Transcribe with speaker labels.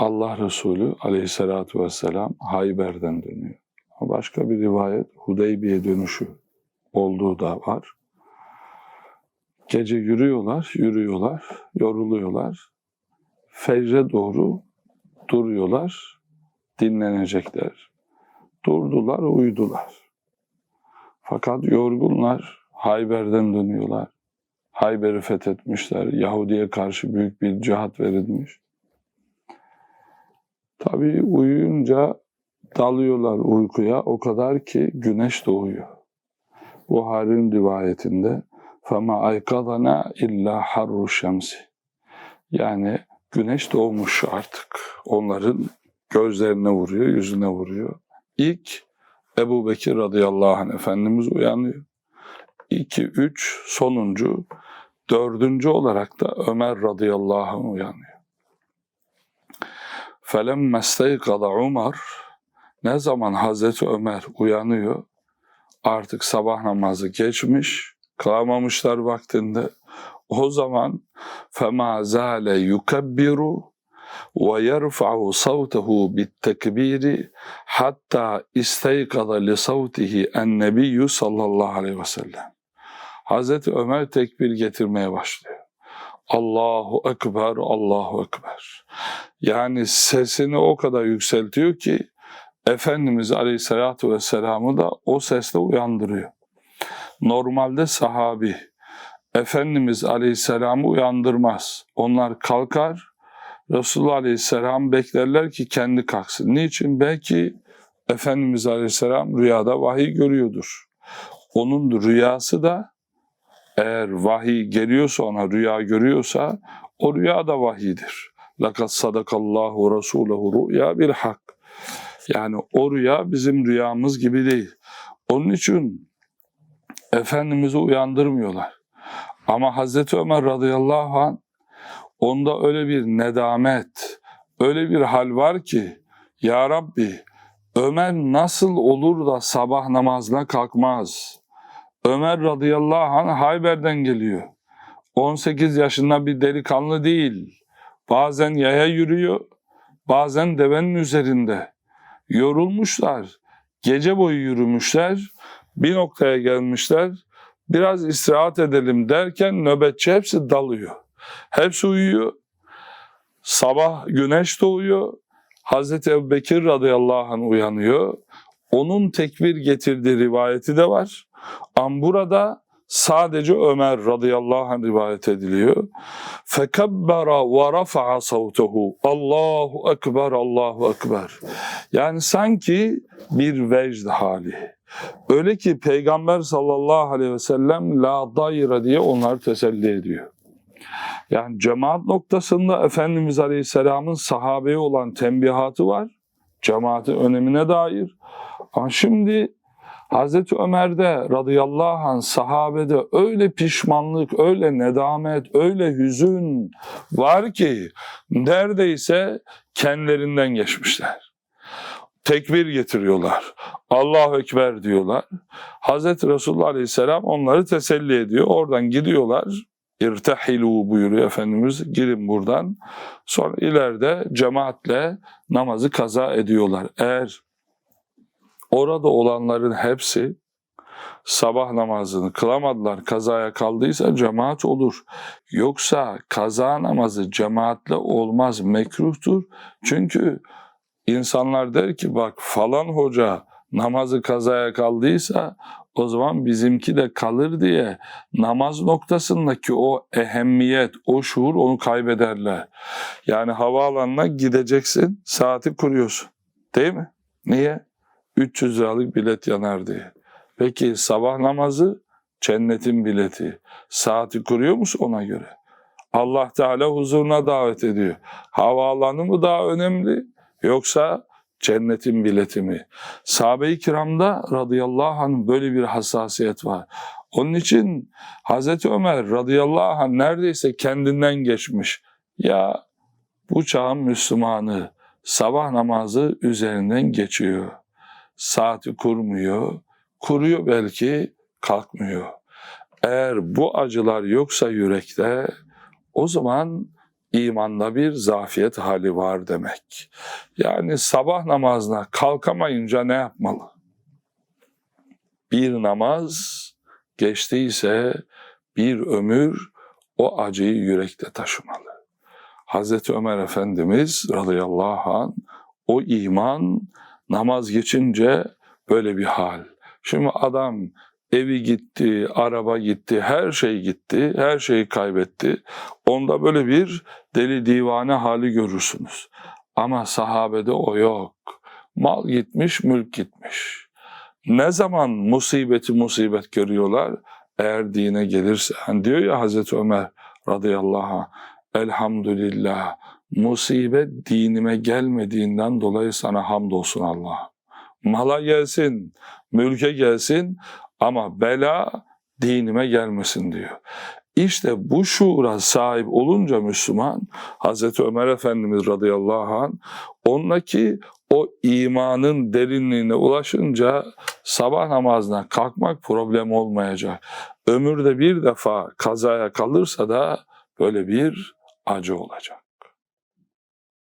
Speaker 1: Allah Resulü aleyhissalatu vesselam Hayber'den dönüyor. Başka bir rivayet Hudeybiye dönüşü olduğu da var. Gece yürüyorlar, yürüyorlar, yoruluyorlar. Fecre doğru duruyorlar, dinlenecekler. Durdular, uyudular. Fakat yorgunlar, Hayber'den dönüyorlar. Hayber'i fethetmişler. Yahudi'ye karşı büyük bir cihat verilmiş. Tabii uyuyunca dalıyorlar uykuya o kadar ki güneş doğuyor. Buhari'nin rivayetinde فَمَا اَيْقَظَنَا illa harru şemsi. Yani güneş doğmuş artık. Onların gözlerine vuruyor, yüzüne vuruyor. İlk Ebu Bekir radıyallahu anh Efendimiz uyanıyor. İki, üç, sonuncu, dördüncü olarak da Ömer radıyallahu anh uyanıyor. فَلَمَّ اسْتَيْقَضَ Umar Ne zaman Hazreti Ömer uyanıyor, artık sabah namazı geçmiş, kılamamışlar vaktinde. O zaman فَمَا زَالَ يُكَبِّرُ وَيَرْفَعُ صَوْتَهُ بِالتَّكْبِيرِ hatta isteykaza li savtihi en-nebiyyü sallallahu aleyhi ve sellem. Hazreti Ömer tekbir getirmeye başlıyor. Allahu Ekber, Allahu Ekber. Yani sesini o kadar yükseltiyor ki Efendimiz Aleyhisselatü Vesselam'ı da o sesle uyandırıyor. Normalde sahabi Efendimiz Aleyhisselam'ı uyandırmaz. Onlar kalkar, Resulullah Aleyhisselam beklerler ki kendi kalksın. Niçin? Belki Efendimiz Aleyhisselam rüyada vahiy görüyordur. Onun rüyası da eğer vahiy geliyorsa ona rüya görüyorsa o rüya da vahiydir. لَقَدْ صَدَقَ اللّٰهُ رَسُولَهُ رُؤْيَا بِالْحَقِّ Yani o rüya bizim rüyamız gibi değil. Onun için Efendimiz'i uyandırmıyorlar. Ama Hazreti Ömer radıyallahu anh onda öyle bir nedamet, öyle bir hal var ki Ya Rabbi Ömer nasıl olur da sabah namazına kalkmaz? Ömer radıyallahu anh Hayber'den geliyor. 18 yaşında bir delikanlı değil. Bazen yaya yürüyor, bazen devenin üzerinde. Yorulmuşlar, gece boyu yürümüşler, bir noktaya gelmişler. Biraz istirahat edelim derken nöbetçi hepsi dalıyor. Hepsi uyuyor. Sabah güneş doğuyor. Hazreti Ebu Bekir radıyallahu anh uyanıyor. Onun tekbir getirdiği rivayeti de var. Ama burada sadece Ömer radıyallahu anh rivayet ediliyor. Fekebbera ve rafa'a savtehu. Allahu ekber, Allahu ekber. Yani sanki bir vecd hali. Öyle ki Peygamber sallallahu aleyhi ve sellem la dayra diye onları teselli ediyor. Yani cemaat noktasında Efendimiz Aleyhisselam'ın sahabeye olan tembihatı var. Cemaatin önemine dair. Ama şimdi Hazreti Ömer'de radıyallahu anh sahabede öyle pişmanlık, öyle nedamet, öyle hüzün var ki neredeyse kendilerinden geçmişler. Tekbir getiriyorlar. Allahu Ekber diyorlar. Hazreti Resulullah Aleyhisselam onları teselli ediyor. Oradan gidiyorlar. İrtehilu buyuruyor Efendimiz. Gidin buradan. Sonra ileride cemaatle namazı kaza ediyorlar. Eğer orada olanların hepsi sabah namazını kılamadılar, kazaya kaldıysa cemaat olur. Yoksa kaza namazı cemaatle olmaz, mekruhtur. Çünkü insanlar der ki bak falan hoca namazı kazaya kaldıysa o zaman bizimki de kalır diye namaz noktasındaki o ehemmiyet, o şuur onu kaybederler. Yani havaalanına gideceksin, saati kuruyorsun. Değil mi? Niye? 300 liralık bilet yanar diye. Peki sabah namazı cennetin bileti. Saati kuruyor musun ona göre? Allah Teala huzuruna davet ediyor. Havaalanı mı daha önemli yoksa cennetin bileti mi? Sahabe-i kiramda radıyallahu anh böyle bir hassasiyet var. Onun için Hazreti Ömer radıyallahu anh neredeyse kendinden geçmiş. Ya bu çağın Müslümanı sabah namazı üzerinden geçiyor. Saati kurmuyor, kuruyor belki kalkmıyor. Eğer bu acılar yoksa yürekte o zaman imanda bir zafiyet hali var demek. Yani sabah namazına kalkamayınca ne yapmalı? Bir namaz geçtiyse bir ömür o acıyı yürekte taşımalı. Hazreti Ömer Efendimiz radıyallahu an o iman namaz geçince böyle bir hal. Şimdi adam evi gitti, araba gitti, her şey gitti, her şeyi kaybetti. Onda böyle bir deli divane hali görürsünüz. Ama sahabede o yok. Mal gitmiş, mülk gitmiş. Ne zaman musibeti musibet görüyorlar? Eğer dine gelirse. Hani diyor ya Hazreti Ömer radıyallahu anh, Elhamdülillah musibet dinime gelmediğinden dolayı sana hamdolsun Allah. Mala gelsin, mülke gelsin ama bela dinime gelmesin diyor. İşte bu şuura sahip olunca Müslüman, Hazreti Ömer Efendimiz radıyallahu anh, ondaki o imanın derinliğine ulaşınca sabah namazına kalkmak problem olmayacak. Ömürde bir defa kazaya kalırsa da böyle bir acı olacak.